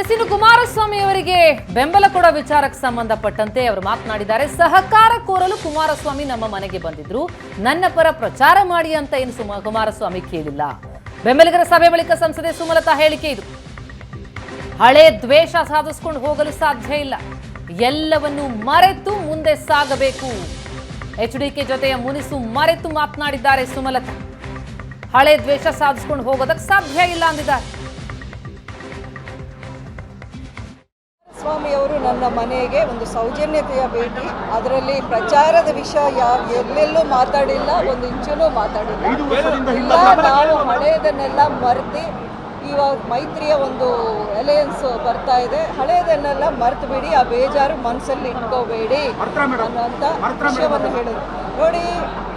S ಇನ್ನು ಕುಮಾರಸ್ವಾಮಿ ಅವರಿಗೆ ಬೆಂಬಲ ಕೊಡೋ ವಿಚಾರಕ್ಕೆ ಸಂಬಂಧಪಟ್ಟಂತೆ ಅವರು ಮಾತನಾಡಿದ್ದಾರೆ. ಸಹಕಾರ ಕೋರಲು ಕುಮಾರಸ್ವಾಮಿ ನಮ್ಮ ಮನೆಗೆ ಬಂದಿದ್ರು. ನನ್ನ ಪರ ಪ್ರಚಾರ ಮಾಡಿ ಅಂತ ಏನು ಸುಮ ಕುಮಾರಸ್ವಾಮಿ ಕೇಳಿಲ್ಲ. ಬೆಂಬಲಿಗರ ಸಭೆ ಬಳಿಕ ಸಂಸದೆ ಸುಮಲತಾ ಹೇಳಿಕೆ ಇದು. ಹಳೆ ದ್ವೇಷ ಸಾಧಿಸ್ಕೊಂಡು ಹೋಗಲು ಸಾಧ್ಯ ಇಲ್ಲ. ಎಲ್ಲವನ್ನು ಮರೆತು ಮುಂದೆ ಸಾಗಬೇಕು. ಎಚ್ ಡಿಕೆ ಜೊತೆಯ ಮುನಿಸು ಮರೆತು ಮಾತನಾಡಿದ್ದಾರೆ ಸುಮಲತಾ. ಹಳೆ ದ್ವೇಷ ಸಾಧಿಸ್ಕೊಂಡು ಹೋಗೋದಕ್ಕೆ ಸಾಧ್ಯ ಇಲ್ಲ ಅಂದಿದ್ದಾರೆ. ಸ್ವಾಮಿ ಅವರು ನನ್ನ ಮನೆಗೆ ಒಂದು ಸೌಜನ್ಯತೆಯ ಭೇಟಿ. ಅದರಲ್ಲಿ ಪ್ರಚಾರದ ವಿಷಯ ಯಾವ ಎಲ್ಲೆಲ್ಲೂ ಮಾತಾಡಿಲ್ಲ ಒಂದು ಇಂಚುನೂ ಮಾತಾಡಿಲ್ಲ. ನಾವು ಹಳೆಯದನ್ನೆಲ್ಲ ಮರೆತು ಇವಾಗ ಮೈತ್ರಿಯ ಒಂದು ಅಲಯನ್ಸ್ ಬರ್ತಾ ಇದೆ. ಹಳೆಯದನ್ನೆಲ್ಲ ಮರೆತು ಬಿಡಿ ಆ ಬೇಜಾರು ಮನಸ್ಸಲ್ಲಿ ಇಟ್ಕೋಬೇಡಿ ಅನ್ನೋಂಥ ವಿಷಯವನ್ನು ಹೇಳಿದ್ರು. ನೋಡಿ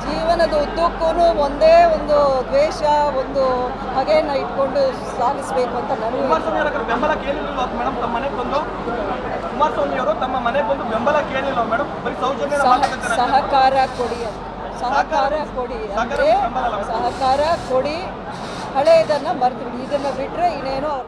ಜೀವನದ ಉದ್ದಕ್ಕೂ ಒಂದೇ ಒಂದು ದ್ವೇಷ ಒಂದು ಹಗೆಯನ್ನು ಇಟ್ಕೊಂಡು ಸಾಗಿಸ್ಬೇಕು ಅಂತ ನನಗೆ ಕುಮಾರಸ್ವಾಮಿ ಅವರ ತಮ್ಮ ಮನೆಗೆ ಬಂದು ಬೆಂಬಲ ಕೇಳಿಲ್ಲ ಮೇಡಮ್ ಬರೀ ಸೌಜನ್ಯ ಸಹಕಾರ ಕೊಡಿ ಸಹಕಾರ ಕೊಡಿ. ಅಂದ್ರೆ ಸಹಕಾರ ಕೊಡಿ. ಹಳೆಯದನ್ನ ಮರ್ತು ಬಿಡಿ ಇದನ್ನ ಬಿಟ್ರೆ ಇನ್ನೇನೋ ಅವ್ರು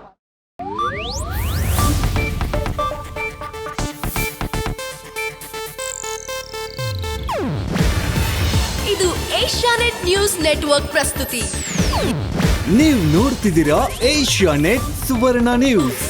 ಇದು ಏಷ್ಯಾನೆಟ್ ನ್ಯೂಸ್ ನೆಟ್ವರ್ಕ್ ಪ್ರಸ್ತುತಿ. ನೀವು ನೋಡ್ತಿದ್ದೀರಾ ಏಷ್ಯಾ ನೆಟ್ ಸುವರ್ಣ ನ್ಯೂಸ್.